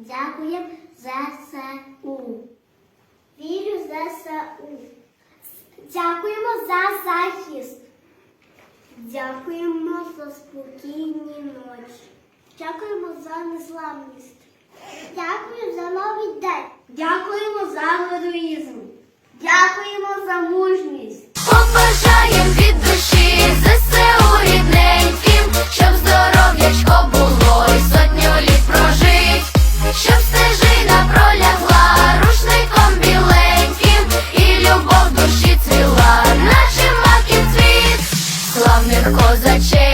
Дякуємо ЗСУ. Вірю ЗСУ. Дякуємо за захист. Дякуємо за спокійні ночі. Дякуємо за незламність. Дякую за новий день. Дякуємо за героїзм. Дякуємо за мужність. Побажаєм наче